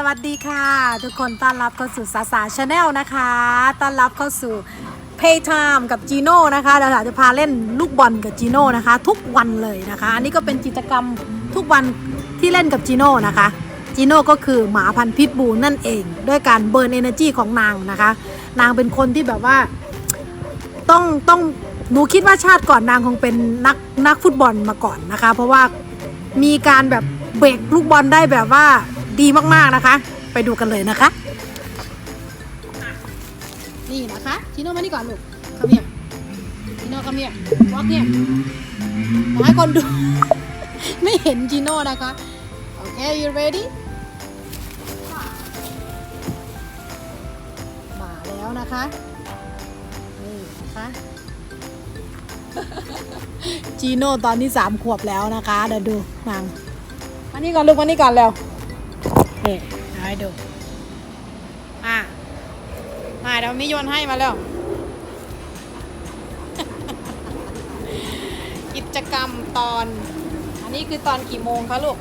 สวัสดีค่ะ ทุกคนต้อนรับเข้าสู่สาสาชาแนลนะคะต้อนรับเข้าสู่ Playtime กับจีโน่นะคะเดี๋ยวเราจะพาเล่นลูกบอลกับจีโน่นะคะ ทุกวันเลยนะคะ อันนี้ก็เป็นกิจกรรมทุกวันที่เล่นกับจีโน่นะคะจีโน่ก็คือหมาพันธุ์พิทบูลนั่นเอง ด้วยการเบิร์นเอเนจีของนางนะคะ นางเป็นคนที่แบบว่าต้องต้องหนูคิดว่าชาติก่อนนางคงเป็นนักนักฟุตบอลมาก่อนนะคะ เพราะว่ามีการแบบเบรกลูกบอลได้แบบว่า ดีมากๆนะคะ ไปดูกันเลยนะคะ นี่นะคะชิโน่มานี่ก่อนลูกคำเมียชิโน่คำเมียวอกเนี่ยมาให้คนดู ไม่เห็นจิโน่นะคะ โอเค you ready มาแล้วนะคะ นี่นะคะจีโน่ตอนนี้สามขวบแล้วนะคะ เดี๋ยวดูนางมานี่ก่อนลูกมานี่ก่อนเร็ว นี่เอาให้ดู อะมาเดี๋ยวมิโยนให้มาแล้ว กิจกรรมตอน อันนี้คือตอนกี่โมงคะลูก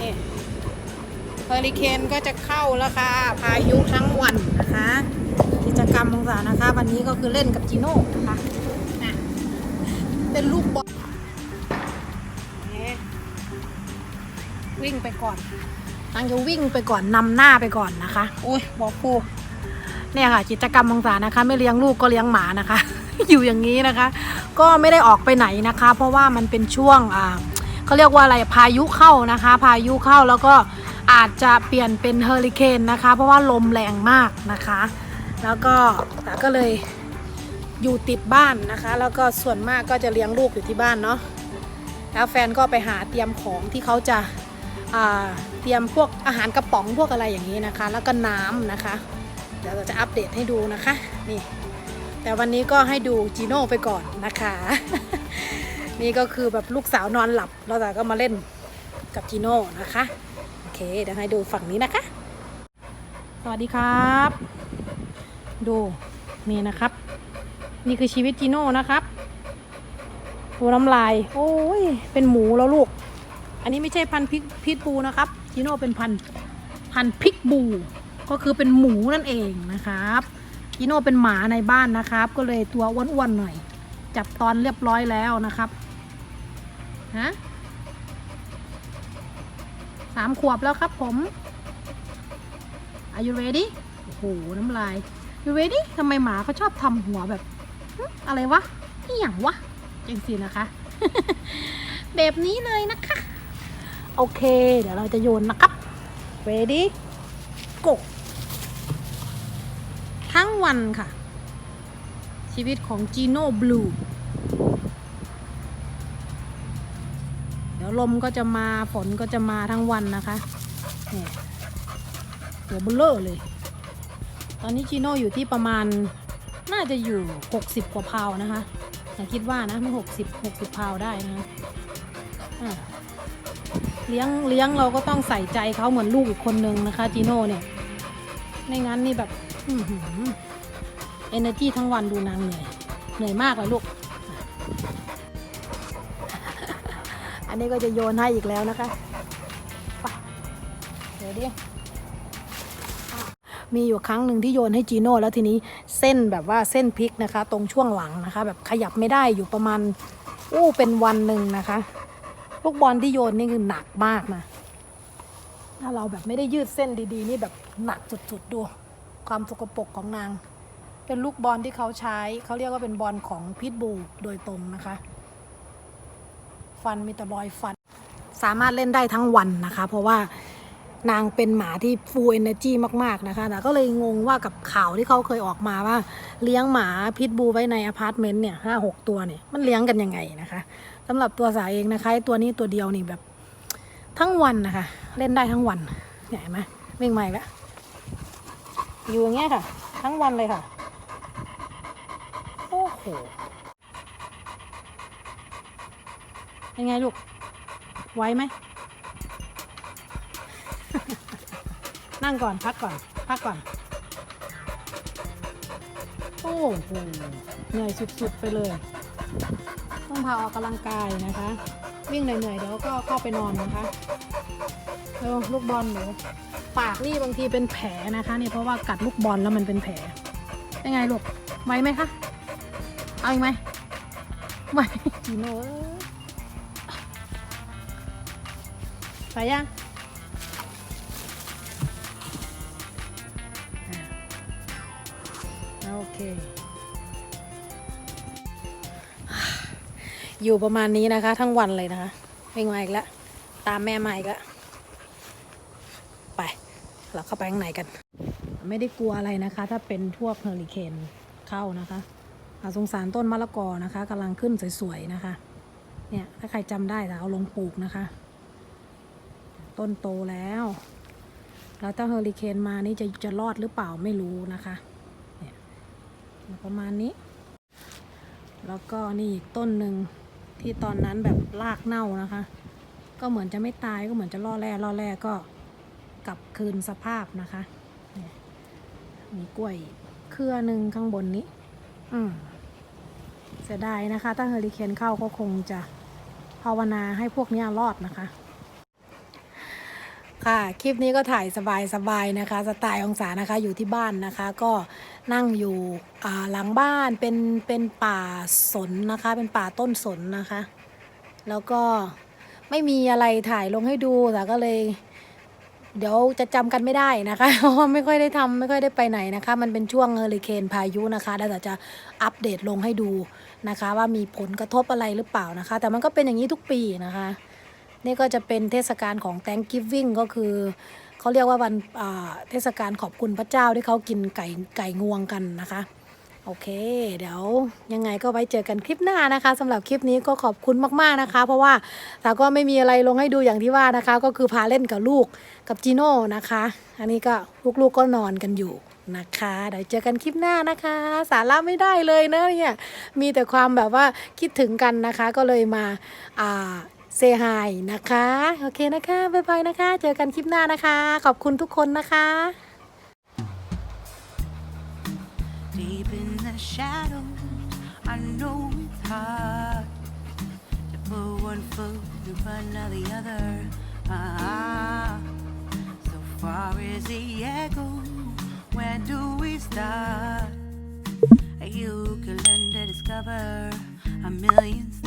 นี่เฮอริเคนก็จะเข้าแล้วค่ะ พายุทั้งวันนะคะ กิจกรรมของสานะคะ วันนี้ก็คือเล่นกับจีโน่นะคะนะเป็นลูกบอลวิ่งไปก่อนางจะวิ่งไปก่อนนำหน้าไปก่อนนะคะ อุ้ยบอกครูเนี่ยค่ะกิจกรรมของสานะคะ ไม่เลี้ยงลูกก็เลี้ยงหมานะคะ อยู่อย่างนี้นะคะ ก็ไม่ได้ออกไปไหนนะคะ เพราะว่ามันเป็นช่วงอ่าเขาเรียกว่าอะไรพายุเข้านะคะ พายุเข้าแล้วก็อาจจะเปลี่ยนเป็นเฮอริเคนนะคะ เพราะว่าลมแรงมากนะคะ แล้วก็ตาก็เลยอยู่ติดบ้านนะคะ แล้วก็ส่วนมากก็จะเลี้ยงลูกอยู่ที่บ้านเนาะแล้วแฟนก็ไปหาเตรียมของที่เขาจะอ่า รียมพวกอาหารกระป๋องพวกอะไรอย่างนี้นะคะ แล้วก็น้ำนะคะ เดี๋ยวเราจะอัปเดตให้ดูนะคะนี่แต่วันนี้ก็ให้ดูจีโน่ไปก่อนนะคะ นี่ก็คือแบบลูกสาวนอนหลับแล้วแต่ก็มาเล่นกับจีโน่นะคะโอเคเดี๋ยวให้ดูฝั่งนี้นะคะ สวัสดีครับ ดูนี่นะครับ นี่คือชีวิตจีโน่นะครับดูน้ำลาย โอ้ยเป็นหมูแล้วลูก อันนี้ไม่ใช่พันธุ์พิกพิทบูนะครับ จีโน่เป็นพันพันพิกบู ก็คือเป็นหมูนั่นเองนะครับจีโน่เป็นหมาในบ้านนะครับ ก็เลยตัวอ้วนๆหน่อย จับตอนเรียบร้อยแล้วนะครับฮะสามขวบแล้วครับผม Are you ready โอ้โห น้ำลาย You ready ทำไมหมาเขาชอบทำหัวแบบ อะไรวะนี่อย่างวะจังสินะคะ แบบนี้เลยนะคะ โอเค เดี๋ยวเราจะโยนนะครับ ready go ทั้งวันค่ะ ชีวิตของจีโน่บลูเดี๋ยวลมก็จะมาฝนก็จะมาทั้งวันนะคะเนี่ยตัวเบลเลอร์เลย ตอนนี้จีโน่อยู่ที่ประมาณน่าจะอยู่ 60 กว่าพาวนะคะแต่คิดว่านะไม่60 60 พาวได้นะอะ เลี้ยงเลี้ยงเราก็ต้องใส่ใจเขาเหมือนลูกอีกคนนึงนะคะจีโน่เนี่ยไม่งั้นนี่แบบเอเนอร์จีทั้งวันดูนางเหนื่อยเหนื่อยมากเลยลูก อันนี้ก็จะโยนให้อีกแล้วนะคะไปเดี๋ยวดิมีอยู่ครั้งหนึ่งที่โยนให้จีโน่แล้วทีนี้เส้นแบบว่าเส้นพลิกนะคะ ตรงช่วงหลังนะคะ แบบขยับไม่ได้อยู่ประมาณอู้เป็นวันหนึ่งนะคะ ลูกบอลที่โยนนี่คือหนักมากนะ ถ้าเราแบบไม่ได้ยืดเส้นดีๆ นี่แบบหนักสุดๆดู ความสกปรกของนาง เป็นลูกบอลที่เขาใช้ เขาเรียกว่าเป็นบอลของพิทบูโดยตรงนะคะ ฟันมีแต่รอยฟัน สามารถเล่นได้ทั้งวันนะคะ เพราะว่านางเป็นหมาที่ฟูลเอเนจีมาก ๆ นะคะ แต่ก็เลยงงว่ากับข่าวที่เขาเคยออกมาว่า เลี้ยงหมาพิทบูไว้ในอพาร์ตเมนต์เนี่ยห้าหกตัวเนี่ย มันเลี้ยงกันยังไงนะคะ สำหรับตัวสายเองนะคะตัวนี้ตัวเดียวนี่แบบทั้งวันนะคะ เล่นได้ทั้งวันเนี่ยเห็นไหมวิ่งมาอีกแล้วอยู่อย่างเงี้ยค่ะ ทั้งวันเลยค่ะ โอ้โหยังไงลูกไหวไหม นั่งก่อนพักก่อน พักก่อน โอ้โหเหนื่อยสุดๆไปเลย ต้องพาออกกำลังกายนะคะ วิ่งเหนื่อยๆเดี๋ยวก็เข้าไปนอนนะคะเร็วลูกบอลหนูปากนี่บางทีเป็นแผลนะคะเนี่ยเพราะว่ากัดลูกบอลแล้วมันเป็นแผลยังไงลูกไหวไหมคะเอาอีกไหมไหวจีโน่ไปยังโอเค อยู่ประมาณนี้นะคะ ทั้งวันเลยนะคะวิ่งมาอีกแล้วตามแม่มาอีกแล้วไป เราเข้าไปข้างในกัน ไม่ได้กลัวอะไรนะคะ ถ้าเป็นพวกเฮอริเคนเข้านะคะสงสารต้นมะละกอนะคะกำลังขึ้นสวยๆนะคะเนี่ยถ้าใครจำได้แต่เอาลงปลูกนะคะ ต้นโตแล้ว แล้วถ้าเฮอริเคนมานี่จะจะรอดหรือเปล่าไม่รู้นะคะเนี่ยประมาณนี้ แล้วก็นี่อีกต้นหนึ่ง ที่ตอนนั้นแบบลากเน่านะคะ ก็เหมือนจะไม่ตายก็เหมือนจะล่อแร่ล่อแร่ก็กลับคืนสภาพนะคะมีกล้วยเครือหนึ่งข้างบนนี้ อืมเสียดายนะคะ ถ้าเฮอริเคนเข้าก็คงจะภาวนาให้พวกนี้รอดนะคะ ค่ะ คลิปนี้ก็ถ่ายสบายๆนะคะ สไตล์องศานะคะอยู่ที่บ้านนะคะ ก็นั่งอยู่หลังบ้านเป็นเป็นป่าสนนะคะ เป็นป่าต้นสนนะคะ แล้วก็ไม่มีอะไรถ่ายลงให้ดูแต่ก็เลย เดี๋ยวจะจำกันไม่ได้นะคะ เพราะว่าไม่ค่อยได้ทำไม่ค่อยได้ไปไหนนะคะ มันเป็นช่วงเฮอริเคนพายุนะคะแล้วแต่จะอัปเดตลงให้ดูนะคะ ว่ามีผลกระทบอะไรหรือเปล่านะคะ แต่มันก็เป็นอย่างนี้ทุกปีนะคะ นี่ก็จะเป็นเทศกาลของ Thanksgiving ก็คือเขาเรียกว่าวันเทศกาลขอบคุณพระเจ้าที่เขากินไก่ไก่งวงกันนะคะโอเค เดี๋ยวยังไงก็ไว้เจอกันคลิปหน้านะคะสำหรับคลิปนี้ก็ขอบคุณมากๆนะคะ เพราะว่าแต่ก็ไม่มีอะไรลงให้ดูอย่างที่ว่านะคะ ก็คือพาเล่นกับลูกกับจีโน่นะคะ อันนี้ก็ลูกๆก็นอนกันอยู่นะคะเดี๋ยวเจอกันคลิปหน้านะคะ สาระไม่ได้เลยนะเนี่ยมีแต่ความแบบว่าคิดถึงกันนะคะ ก็เลยมาอ่า เซฮายนะคะ โอเคนะคะ บ๊ายบายนะคะ เจอกันคลิปหน้านะคะ ขอบคุณทุกคนนะคะ Deep in the shadows, I know it's hard to put one foot in front of the other. Ah, so far as the echo, where do we start? You can learn to discover a million stars.